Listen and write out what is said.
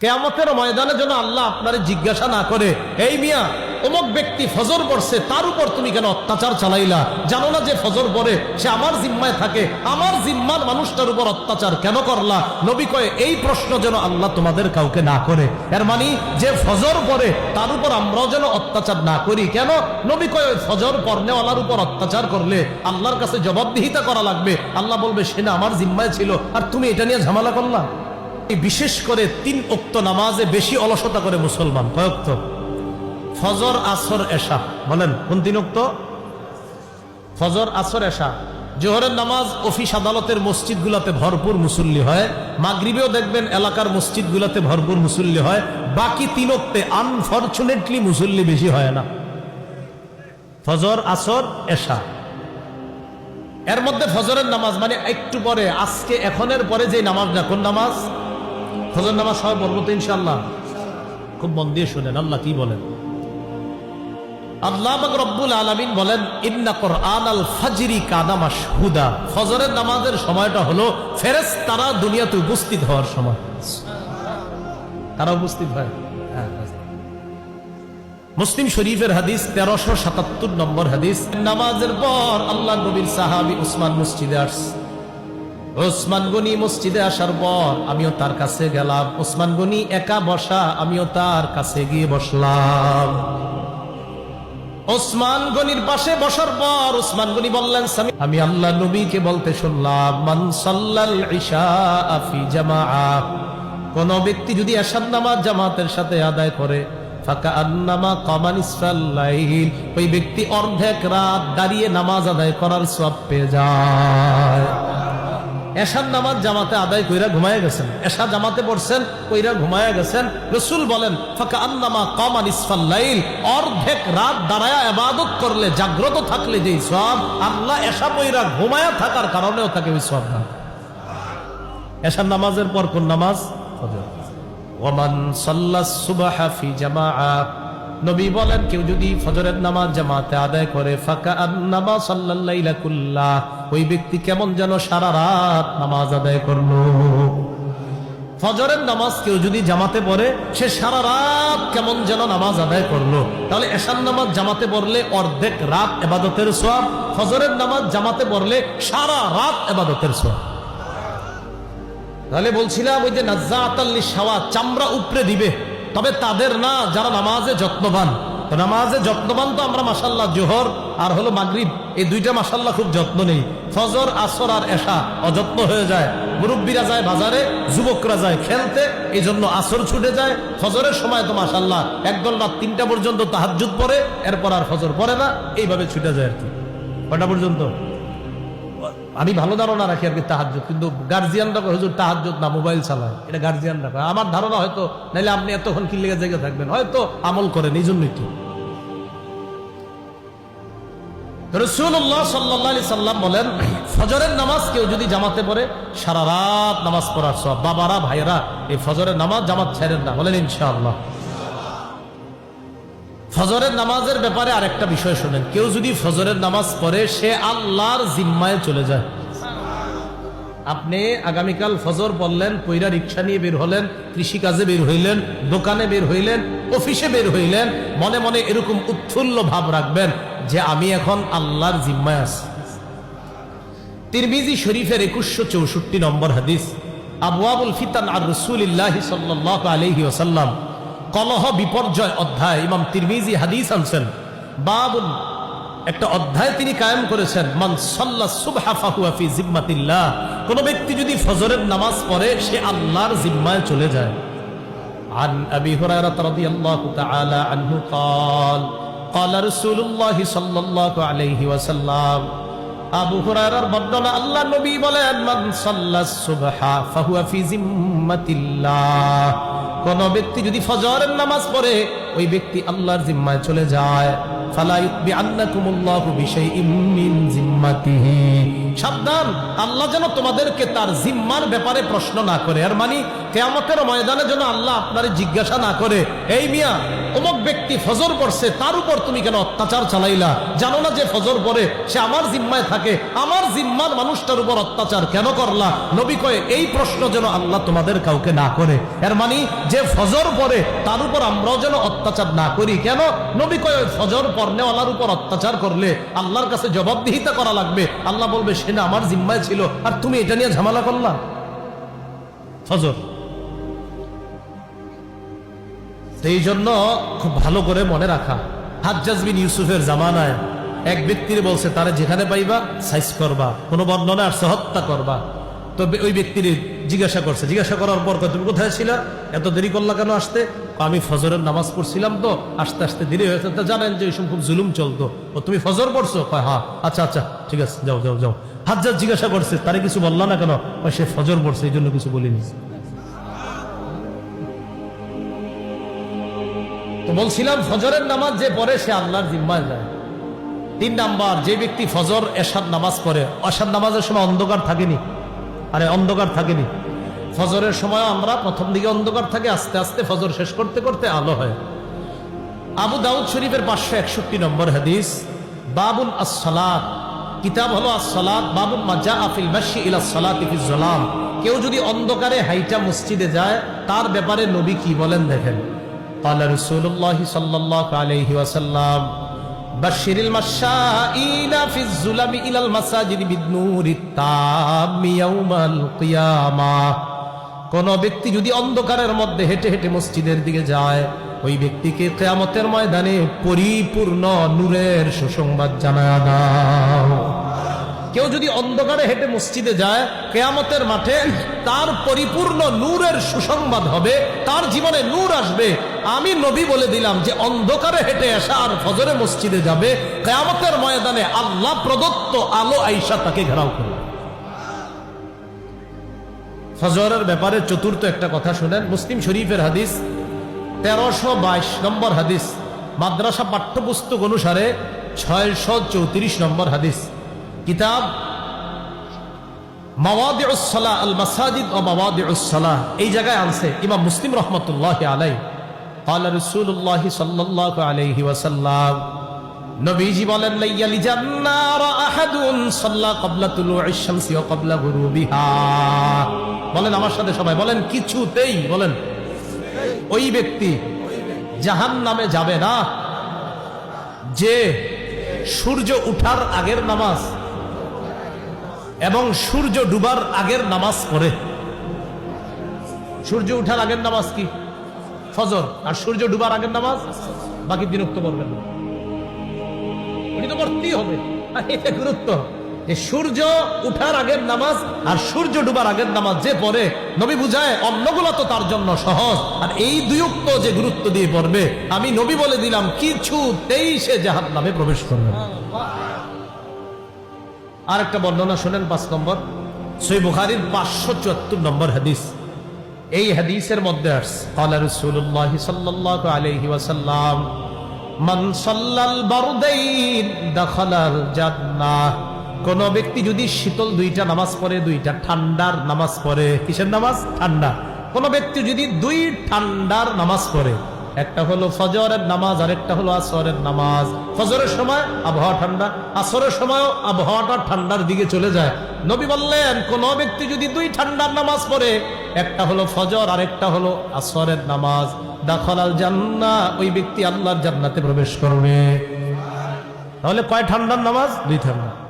কেয়ামতের ময়দানে যেন আল্লাহ আপনারে জিজ্ঞাসা না করে, এই মিয়া, অমুক ব্যক্তি ফজর পড়ছে, তার উপর তুমি কেন অত্যাচার চালাইলা? জানো না যে ফজর পড়ে, সে আমার জিম্মায় থাকে, আমার জিম্মার মানুষটার উপর অত্যাচার কেন করলা? নবী কয়ে, এই প্রশ্ন যেন আল্লাহ তোমাদের কাউকে না করে। এর মানে যে ফজর পড়ে, তার উপর আমরাও যেন অত্যাচার না করি। কেন? নবী কয়ে ফজর পড়নেওয়ালার উপর অত্যাচার করলে আল্লাহর কাছে জবাবদিহিতা করা লাগবে। আল্লাহ বলবে, সে না আমার জিম্মায় ছিল, আর তুমি এটা নিয়ে ঝামেলা করলা? বিশেষ করে তিন উক্ত নামাজে বেশি অলসতা করে মুসলমান। কয়ক্ত ফজর, আসর, এশা। বলেন, কোন তিন উক্ত? ফজর, আসর, এশা। জোহরের নামাজ অফিস আদালতের মসজিদগুলোতে ভরপুর মুসল্লি হয়। মাগরিবেও দেখবেন এলাকার মসজিদগুলোতে ভরপুর মুসল্লি হয়। বাকি তিন উক্তে আনফর্চুনেটলি মুসল্লি বেশি হয় না। ফজর, আসর, এশা। এর মধ্যে ফজরের নামাজ মানে একটু পরে, আজকে, এখনের পরে যে নামাজটা, কোন নামাজ? ফজর নামাজ সবাই বলব তো ইনশাল্লাহ খুব মন দিয়ে শুনেন, আল্লাহ কি বলেন? আল্লাহ রব্বুল আলামিন বলেন ফাজরি মাশহুদা। ফজরের নামাজের সময়টা হলো ফেরেস তারা দুনিয়াতে উপস্থিত হওয়ার সময়। তারা উপস্থিত হয় হ্যাঁ। মুসলিম শরীফের হাদিস তেরোশো সাতাত্তর নম্বর হাদিস, নামাজের পর আল্লাহ নবীর সাহাবি উসমান মসজিদে আসছে। ওসমান গনি মসজিদে আসার পর আমিও তার কাছে গেলাম। ওসমান গনি একা বসা আমিও তার কাছে গিয়ে বসলাম। ওসমান গনির পাশে বসার পর ওসমান গনি বললেন "স্বামী, আমি আল্লাহ নবীকে বলতে শুনলাম মান সাল্লাল ইশা ফি জামাআ। কোন ব্যক্তি যদি এশার নামাজ জামাতের সাথে আদায় করে ওই ব্যক্তি অর্ধেক রাত দাঁড়িয়ে নামাজ আদায় করার সব পেয়ে যায়। এশার নামাজ জামাতে আদায় কইরা ঘুমায় গেছেন। এশা জামাতে পড়ছেন, কইরা ঘুমায় গেছেন। রসুল বলেন ফাঁকা আন্নামা কমান ইসফাল্লাইল অর্ধেক রাত দাঁড়ায় আবাদত করলে, জাগ্রত থাকলে যেই সব, আল্লাহ এশা পইরা ঘুমায়া থাকার কারণেও থাকে ওই সব না। এশার নামাজের পর কোন নামাজ? ওমান সাল্লাস সুবাহা ফি জামাআ। নবী বলেন, কেউ যদি ফজরের নামাজ জামাতে আদায় করে, ফাঁকা আন্নামা সাল্লাল্লাইলা ওই ব্যক্তি কেমন যেন সারা রাত নামাজ আদায় করল। ফজরের নামাজ কেউ যদি জামাতে পড়ে, সে সারা রাত কেমন যেন নামাজ আদায় করল। তাহলে এশার নামাজ জামাতে পড়লে অর্ধেক রাত এবাদতের সোয়াব ফজরের নামাজ জামাতে পড়লে সারা রাত এবাদতের সোয়াব তাহলে বলছিলাম, ওই যে নাজ্জাতাল্লি সাওয়া চামড়া উপরে দিবে। তবে তাদের না, যারা নামাজে যত্নবান। নামাজে যত্নবান তো আমরা মাসাল্লাহ জোহর আর হলো মাগরিব, এই দুইটা মাসাল্লাহ খুব যত্ন নেই। ফজর, আসর আর এশা অযত্ন হয়ে যায়। মুরব্বীরা যায় বাজারে, যুবকরা যায় খেলতে এই জন্য আসর ছুটে যায়। ফজরের সময় তো মাসাল্লাহ একদল রাত তিনটা পর্যন্ত তাহাজুদ পরে এরপর আর ফজর পরে না, এইভাবে ছুটে যায় আর কি। কটা পর্যন্ত? আমি ভালো ধারণা রাখি আর কি তাহাজুদ কিন্তু গার্জিয়ানরা হুজুর তাহাজুদ না মোবাইল চালায় এটা গার্জিয়ানরা কয়। আমার ধারণা হয়তো, নাইলে আপনি এতক্ষণ কি লেগে থাকবেন? হয়তো আমল করেন এই জন্যই তো সাল্লাম বলেন, ফজরের নামাজ কেউ যদি জামাতে সারা রাত নামাজ পড়ার সব বাবারা, ভাইয়েরা, এই ফজরের নামাজ জামাত ছেড়েন না, বলেন ইনশাআল্লাহ। ফজরের নামাজের ব্যাপারে আরেকটা বিষয় শোনেন। কেউ যদি ফজরের নামাজ পড়ে, সে আল্লাহর জিম্মায় চলে যায়। আপনি আগামীকাল ফজর বললেন পৈরা রিক্সা নিয়ে বের হলেন কৃষি কাজে বের হইলেন, দোকানে বের হইলেন, অফিসে বের হইলেন, মনে মনে এরকম উৎফুল্ল ভাব রাখবেন যে আমি এখন আল্লাহর জিম্মায় আছি। তিরমিজি শরীফের একুশশো চৌষট্টি নম্বর হাদিস আবুয়াবুল ফিতান আর রসুলিল্লাহ সাল্লাহ আলহি ওসাল্লাম কলহ বিপর্যয় অধ্যায় ইমাম তিরমিজি হাদিস আনছেন বাবুল একটা অধ্যায় তিনি কায়েম করেছেন মান সাল্লা সুবহা ফাহুয়া ফি জিম্মাতিল্লাহ কোন ব্যক্তি যদি ফজরের নামাজ পড়ে সে আল্লাহর জিম্মায় চলে যায় عن أبي هريرة رضي الله تعالى عنه قال قال رسول الله صلى الله عليه وسلم আবু হুরায়রার বর্ণনা আল্লাহ নবী বলেন মান সাল্লাস সুবহা ফাহুয়া ফি জিম্মাতিল্লাহ কোন ব্যক্তি যদি ফজরের নামাজ পড়ে, ওই ব্যক্তি আল্লাহর জিম্মায় চলে যায়। সাবধান, আল্লাহ যেন তোমাদেরকে তার জিম্মার ব্যাপারে প্রশ্ন না করে। আর মানে কেয়ামতের ময়দানে যেন আল্লাহ আপনার জিজ্ঞাসা না করে, এই মিয়া, অমুক ব্যক্তি ফজর পড়ছে, তার উপর তুমি কেন অত্যাচার চালাইলা? জানো না যে ফজর পরে সে আমার জিম্মায় থাকে, আমার জিম্মার মানুষটার উপর অত্যাচার কেন করলা? নবী কয়ে, এই প্রশ্ন যেন আল্লাহ তোমাদের কাউকে না করে। এর মানে যে ফজর পরে তার উপর আমরাও যেন অত্যাচার না করি। কেন? নবী কয়ে ফজর পর্নেওয়ালার উপর অত্যাচার করলে আল্লাহর কাছে জবাবদিহিতা করা লাগবে। আল্লাহ বলবে, সে না আমার জিম্মায় ছিল, আর তুমি এটা নিয়ে ঝামেলা করলা? ফজর। সেই জন্য খুব ভালো করে মনে রাখা। হাজ্জাজ বিন ইউসুফের জামানায় এক ব্যক্তির বলছে, তারা যেখানে পাইবা, সাইজ করবা। কোনো বর্ণনা আসছে, হত্যা করবা। তো ওই ব্যক্তির জিজ্ঞাসা করছে, জিজ্ঞাসা করার পর তুমি কোথায় ছিল? এত দেরি করলা কেন আসতে? আমি ফজরের নামাজ পড়ছিলাম তো, আস্তে আস্তে দেরি হয়েছে। তা জানেন যে ওই সময় খুব জুলুম চলতো। ও, তুমি ফজর পড়ছো? কয় হ্যাঁ। আচ্ছা আচ্ছা ঠিক আছে, যাও যাও যাও। হাজ্জাজ জিজ্ঞাসা করছে, তারে কিছু বললা না কেন? সে ফজর পড়ছে, এই জন্য কিছু বলিনি। তো বলছিলাম, ফজরের নামাজ যে পড়ে সে আল্লাহর জিম্মায় যায়। তিন নাম্বার, যে ব্যক্তি ফজর এসাদ নামাজ পড়ে অসাদ নামাজের সময় অন্ধকার থাকেনি। আরে, অন্ধকার থাকেনি। ফজরের সময় আমরা প্রথম দিকে অন্ধকার থাকে, আস্তে আস্তে ফজর শেষ করতে করতে আলো হয়। আবু দাউদ শরীফের পাঁচশো একষট্টি নম্বর হাদিস, বাবুল আসসালাত। কিতাব হলো আসসালাত, বাবুল মাজা আফিল মাসি ইলা সালাত ফিজ কেউ যদি অন্ধকারে হাইটা মসজিদে যায়, তার ব্যাপারে নবী কি বলেন দেখেন। قال رسول الله صلى الله عليه وسلم بشر المشائين في الظلم إلى المساجد بالنور التام يوم القيامة কোন ব্যক্তি যদি অন্ধকারের মধ্যে হেঁটে হেঁটে মসজিদের দিকে যায় ওই ব্যক্তিকে কেয়ামতের ময়দানে পরিপূর্ণ নূরের সুসংবাদ জানায় দাও কেউ যদি অন্ধকারে হেঁটে মসজিদে যায় কেয়ামতের মাঠে তার পরিপূর্ণ নূরের সুসংবাদ হবে তার জীবনে নূর আসবে আমি নবী বলে দিলাম যে অন্ধকারে হেঁটে আসা আর ফজরে মসজিদে যাবে, কেয়ামতের ময়দানে আল্লাহ প্রদত্ত আলো আইসা তাকে ঘেরাও করবে। ফজরের ব্যাপারে চতুর্থ একটা কথা শুনেন, মুসলিম শরীফের হাদিস, তেরোশো বাইশ নম্বর হাদিস, মাদ্রাসা পাঠ্যপুস্তক অনুসারে ছয়শো চৌত্রিশ নম্বর হাদিস। কিতাব মাওয়াদি উসলা আল মাসাজিদ ও মাওয়াদি এই জায়গায় আনছে ইমাম মুসলিম রহমতুল্লাহ আলাই আল্লাহ রসুল্লাহ সাল্লাহ আলহি ওয়াসাল্লাম নবীজি বলেন, লাইয়ালি জান্নার আহাদুন সাল্লা কবলা তুলুইশ শামসি ওয়া কবলা বলেন আমার সাথে সবাই, বলেন, কিছুতেই, বলেন, ওই ব্যক্তি জাহান নামে যাবে না। যে সূর্য উঠার আগের নামাজ এবং সূর্য ডুবার আগের নামাজ পড়ে। সূর্য উঠার আগের নামাজ কি? ফজর আর সূর্য ডুবার আগের নামাজ, বাকি বিরক্ত করবেন না। ওটি তো করতেই হবে। এটা গুরুত্ব। যে সূর্য উঠার আগের নামাজ আর সূর্য ডুবার আগের নামাজ যে পড়ে, নবী বুঝায় তো তার জন্য সহজ। আর এই দুয়ুক্ত যে গুরুত্ব দিয়ে পড়বে, আমি নবী বলে দিলাম কিছু তেইশে জাহান নামে প্রবেশ করবে আর একটা বর্ণনা শোনেন পাঁচ নম্বর। সই বুখারির পাঁচশো চুয়াত্তর নম্বর হাদিস। এই হাদিসের মধ্যে আসছে কোন ব্যক্তি যদি শীতল দুইটা নামাজ পড়ে, দুইটা ঠান্ডার নামাজ পড়ে, কিসের নামাজ? ঠান্ডা। কোন ব্যক্তি যদি দুই ঠান্ডার নামাজ পড়ে একটা হলো ফজরের নামাজ আর একটা হলো আসরের নামাজ। ফজরের সময় আবহাওয়া ঠান্ডা, আসরের সময়ও আবহাওয়াটা ঠান্ডার দিকে চলে যায়। নবী বললেন, কোন ব্যক্তি যদি দুই ঠান্ডার নামাজ পড়ে, একটা হলো ফজর আর একটা হলো আসরের নামাজ। দাখলাল জান্না, ওই ব্যক্তি আল্লাহর জান্নাতে প্রবেশ করবে। তাহলে কয় ঠান্ডার নামাজ? দুই ঠান্ডা।